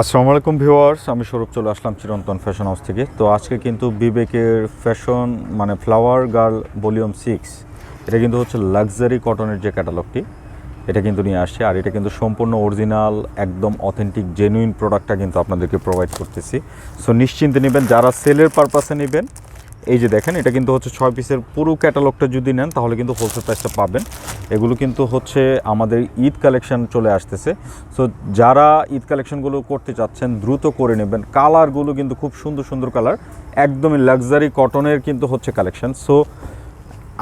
আসসালামু আলাইকুম ভিউয়ার্স, আমি সৌরভ চলে আসলাম চিরন্তন ফ্যাশন হাউস থেকে। তো আজকে কিন্তু বিবেকের ফ্যাশন মানে ফ্লাওয়ার গার্ল ভলিউম সিক্স এটা কিন্তু হচ্ছে লাক্সারি কটনের যে ক্যাটালগটি এটা কিন্তু নিয়ে আসছে। আর এটা কিন্তু সম্পূর্ণ অরিজিনাল একদম অথেন্টিক জেনুইন প্রোডাক্টটা কিন্তু আপনাদেরকে প্রোভাইড করতেছি। সো নিশ্চিন্তে নেবেন, যারা সেলের পারপাসে নেবেন এই যে দেখেন, এটা কিন্তু হচ্ছে ছয় পিসের পুরো ক্যাটালগটা যদি নেন, তাহলে কিন্তু হোলসেল প্রাইসটা পাবেন। এগুলো কিন্তু হচ্ছে আমাদের ঈদ কালেকশন চলে আসতেছে। সো যারা ঈদ কালেকশনগুলো করতে চাচ্ছেন, দ্রুত করে নেবেন। কালারগুলো কিন্তু খুব সুন্দর সুন্দর কালার একদমই লাক্সারি কটনের কিন্তু হচ্ছে কালেকশন সো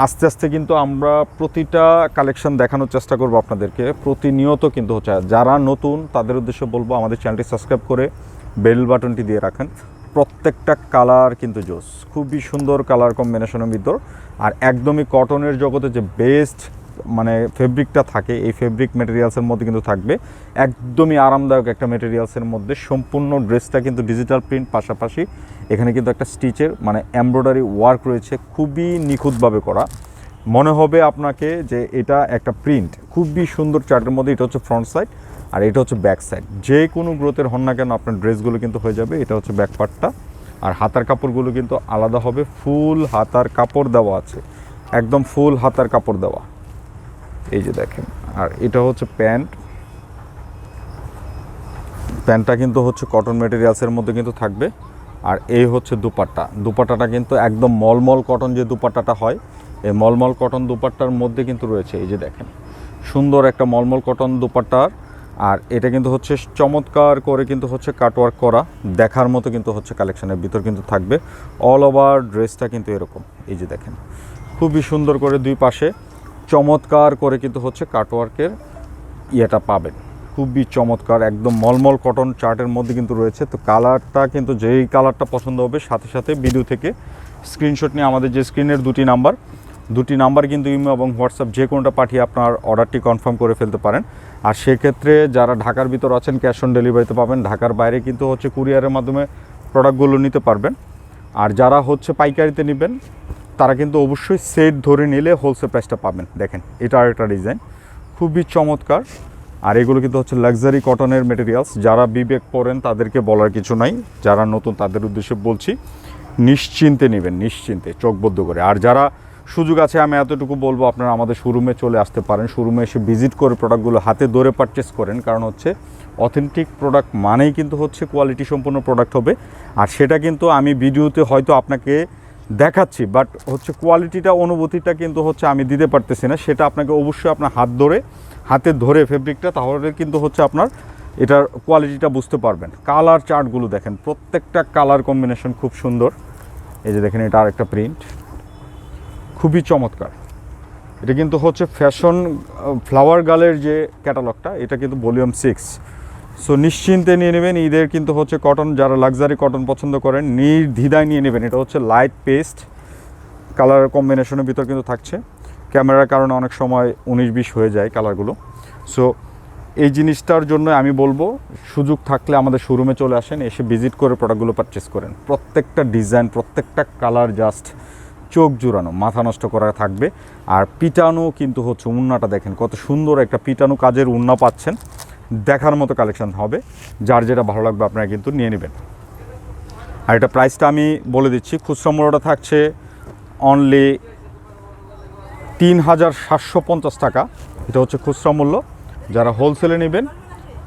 আস্তে আস্তে কিন্তু আমরা প্রতিটা কালেকশন দেখানোর চেষ্টা করব আপনাদেরকে। প্রতিনিয়ত কিন্তু হচ্ছে, যারা নতুন, তাদের উদ্দেশ্যে বলব আমাদের চ্যানেলটি সাবস্ক্রাইব করে বেল বাটনটি দিয়ে রাখেন। প্রত্যেকটা কালার কিন্তু জোস। খুবই সুন্দর কালার কম্বিনেশনের ভিতর। আর একদমই কটনের জগতে যে বেস্ট মানে ফেব্রিকটা থাকে, এই ফেব্রিক মেটেরিয়ালসের মধ্যে কিন্তু থাকবে। একদমই আরামদায়ক একটা মেটেরিয়ালসের মধ্যে। সম্পূর্ণ ড্রেসটা কিন্তু ডিজিটাল প্রিন্ট পাশাপাশি এখানে কিন্তু একটা স্টিচের মানে এমব্রয়ডারি ওয়ার্ক রয়েছে। খুবই নিখুঁতভাবে করা। মনে হবে আপনাকে যে এটা একটা প্রিন্ট খুবই সুন্দর চার্টের মধ্যে, এটা হচ্ছে ফ্রন্ট সাইড আর এটা হচ্ছে ব্যাক সাইড যে কোনো গ্রোথের হন না কেন আপনার ড্রেসগুলো কিন্তু হয়ে যাবে, এটা হচ্ছে ব্যাক পার্টটা আর হাতার কাপড়গুলো কিন্তু আলাদা হবে ফুল হাতার কাপড় দেওয়া আছে। একদম ফুল হাতার কাপড় দেওয়া। এই যে দেখেন, আর এটা হচ্ছে প্যান্ট। প্যান্টটা কিন্তু হচ্ছে কটন মেটেরিয়ালসের মধ্যে কিন্তু থাকবে। আর এই হচ্ছে দুপাট্টা। দুপাট্টাটা কিন্তু একদম মলমল কটন যে দুপাট্টাটা হয়, এই মলমল কটন দুপাট্টার মধ্যে কিন্তু রয়েছে। এই যে দেখেন, সুন্দর একটা মলমল কটন দুপাট্টার। আর এটা কিন্তু হচ্ছে চমৎকার করে কিন্তু হচ্ছে কাটওয়ার্ক করা, দেখার মতো কিন্তু হচ্ছে কালেকশনের ভিতর কিন্তু থাকবে। অল ওভার ড্রেসটা কিন্তু এরকম, এই যে দেখেন। খুবই সুন্দর করে দুই পাশে চমৎকার করে কিন্তু হচ্ছে কাটওয়ার্কের ইয়েটা পাবেন। খুবই চমৎকার, একদম মলমল কটন চার্টের মধ্যে কিন্তু রয়েছে। তো কালারটা কিন্তু যেই কালারটা পছন্দ হবে, সাথে সাথে ভিডিও থেকে স্ক্রিনশট নিয়ে আমাদের যে স্ক্রিনের দুটি নাম্বার দুটি নাম্বার কিন্তু ইমো এবং হোয়াটসঅ্যাপ যে কোনোটা পাঠিয়ে আপনার অর্ডারটি কনফার্ম করে ফেলতে পারেন। আর সেক্ষেত্রে যারা ঢাকার ভিতর আছেন, ক্যাশ অন ডেলিভারিতে পাবেন। ঢাকার বাইরে কিন্তু হচ্ছে কুরিয়ারের মাধ্যমে প্রোডাক্টগুলো নিতে পারবেন। আর যারা হচ্ছে পাইকারিতে নেবেন, তারা কিন্তু অবশ্যই সেট ধরে নিলে হোলসেল প্রাইসটা পাবেন। দেখেন, এটা আর একটা ডিজাইন খুবই চমৎকার। আর এগুলো কিন্তু হচ্ছে লাক্সারি কটনের মেটেরিয়ালস যারা বিবেক পড়েন, তাদেরকে বলার কিছু নাই। যারা নতুন, তাদের উদ্দেশ্যে বলছি, নিশ্চিন্তে নেবেন, নিশ্চিন্তে চোখবদ্ধ করে। আর যারা সুযোগ আছে, আমি এতটুকু বলব, আপনারা আমাদের শোরুমে চলে আসতে পারেন। শোরুমে এসে ভিজিট করে প্রোডাক্টগুলো হাতে ধরে পারচেস করেন, কারণ হচ্ছে অথেন্টিক প্রোডাক্ট মানেই কিন্তু হচ্ছে কোয়ালিটি সম্পন্ন প্রোডাক্ট হবে। আর সেটা কিন্তু আমি ভিডিওতে হয়তো আপনাকে দেখাচ্ছি বাট হচ্ছে কোয়ালিটিটা অনুভূতিটা কিন্তু হচ্ছে আমি দিতে পারতেছি না। সেটা আপনাকে অবশ্যই আপনার হাত ধরে, হাতে ধরে ফেব্রিকটা তাহলে কিন্তু হচ্ছে আপনার এটার কোয়ালিটিটা বুঝতে পারবেন। কালার চার্টগুলো দেখেন, প্রত্যেকটা কালার কম্বিনেশন খুব সুন্দর। এই যে দেখেন, এটা আরেকটা প্রিন্ট খুবই চমৎকার। এটা কিন্তু হচ্ছে ফ্যাশন ফ্লাওয়ার গার্লের যে ক্যাটালগটা, এটা কিন্তু ভলিউম সিক্স। সো নিশ্চিন্তে নিয়ে নেবেন, ঈদের কিন্তু হচ্ছে কটন, যারা লাক্সারি কটন পছন্দ করেন, নির্দ্বিধায় নিয়ে নেবেন। এটা হচ্ছে লাইট পেস্ট, কালার কম্বিনেশনের ভিতর কিন্তু থাকছে। ক্যামেরার কারণে অনেক সময় উনিশ বিশ হয়ে যায় কালারগুলো। সো এই জিনিসটার জন্য আমি বলব, সুযোগ থাকলে আমাদের শোরুমে চলে আসেন, এসে ভিজিট করে প্রোডাক্টগুলো পারচেস করেন। প্রত্যেকটা ডিজাইন প্রত্যেকটা কালার জাস্ট চোখ জুড়ানো, মাথা নষ্ট করা থাকবে। আর পিটানো কিন্তু হচ্ছে উন্নাটা দেখেন, কত সুন্দর একটা পিটানো কাজের উন্না পাচ্ছেন। দেখার মতো কালেকশন হবে, যার যেটা ভালো লাগবে আপনারা কিন্তু নিয়ে নেবেন। আর এটা প্রাইসটা আমি বলে দিচ্ছি, খুচরা মূল্যটা থাকছে অনলি তিন হাজার সাতশো পঞ্চাশ টাকা। এটা হচ্ছে খুচরা মূল্য। যারা হোলসেলে নেবেন,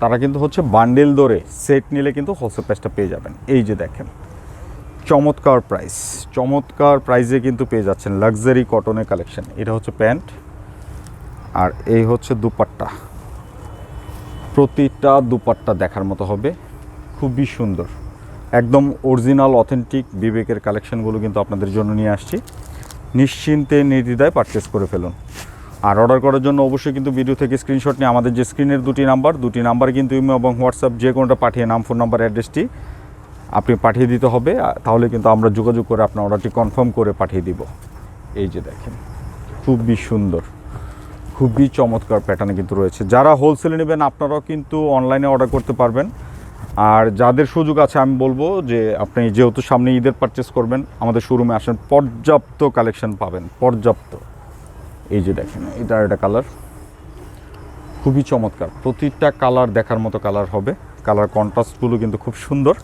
তারা কিন্তু হচ্ছে বান্ডেল দরে সেট নিলে কিন্তু হোলসেল প্রাইসটা পেয়ে যাবেন। এই যে দেখেন। চমৎকার প্রাইস চমৎকার প্রাইসে কিন্তু পেয়ে যাচ্ছেন লাক্সারি কটনের কালেকশন এটা হচ্ছে প্যান্ট আর এই হচ্ছে দুপাট্টা। প্রতিটা দুপাট্টা দেখার মতো হবে। খুবই সুন্দর। একদম অরিজিনাল অথেন্টিক বিবেকের কালেকশনগুলো কিন্তু আপনাদের জন্য নিয়ে আসছি। নিশ্চিন্তে নির্দ্বিধায় পারচেস করে ফেলুন। আর অর্ডার করার জন্য অবশ্যই কিন্তু ভিডিও থেকে স্ক্রিনশট নিয়ে আমাদের যে স্ক্রিনের দুটি নাম্বার দুটি নাম্বার কিন্তু ইমেল এবং হোয়াটসঅ্যাপ যে কোনোটা পাঠিয়ে নাম ফোন নাম্বার অ্যাড্রেসটি আপনি পাঠিয়ে দিতে হবে, তাহলে কিন্তু আমরা যোগাযোগ করে আপনার অর্ডারটি কনফার্ম করে পাঠিয়ে দিব। এই যে দেখেন, খুবই সুন্দর, খুবই চমৎকার প্যাটার্নে কিন্তু রয়েছে। যারা হোলসেলে নেবেন, আপনারাও কিন্তু অনলাইনে অর্ডার করতে পারবেন। আর যাদের সুযোগ আছে, আমি বলব যে আপনি যেহেতু সামনে ঈদের পারচেস করবেন, আমাদের শোরুমে আসেন, পর্যাপ্ত কালেকশন পাবেন, পর্যাপ্ত। এই যে দেখেন, এটা একটা কালার খুবই চমৎকার, প্রতিটা কালার দেখার মতো কালার হবে। কালার কন্ট্রাস্টগুলো কিন্তু খুব সুন্দর।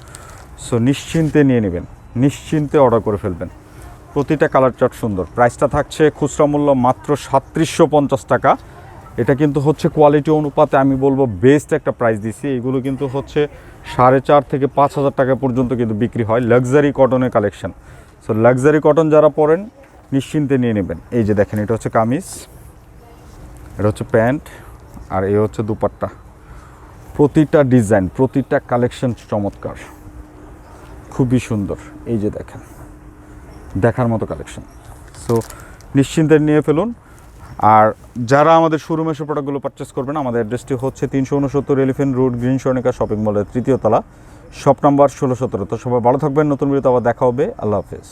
সো নিশ্চিন্তে নিয়ে নেবেন। নিশ্চিন্তে অর্ডার করে ফেলবেন। প্রতিটা কালার চার্ট সুন্দর। প্রাইসটা থাকছে খুচরা মূল্য মাত্র সাতত্রিশশো পঞ্চাশ টাকা। এটা কিন্তু হচ্ছে কোয়ালিটি অনুপাতে আমি বলব বেস্ট একটা প্রাইস দিছি। এগুলো কিন্তু হচ্ছে সাড়ে চার থেকে পাঁচ হাজার টাকা পর্যন্ত কিন্তু বিক্রি হয় লাক্সারি কটনের কালেকশন সো লাক্সারি কটন যারা পরেন, নিশ্চিন্তে নিয়ে নেবেন। এই যে দেখেন, এটা হচ্ছে কামিজ, এটা হচ্ছে প্যান্ট, আর এ হচ্ছে দুপাট্টা। প্রতিটা ডিজাইন প্রতিটা কালেকশন চমৎকার। খুবই সুন্দর। এই যে দেখেন, দেখার মতো কালেকশন সো নিশ্চিন্তে নিয়ে ফেলুন। আর যারা আমাদের শোরুমে এসে প্রোডাক্টগুলো পারচেস করবেন, আমাদের অ্যাড্রেসটি হচ্ছে তিনশো উনসত্তর elephant road green Swarnika shopping মলের তৃতীয় তলা শপ নাম্বার ষোলো সতেরো তো সবাই ভালো থাকবেন, নতুন বিরতি আবার দেখা হবে। আল্লাহ হাফেজ।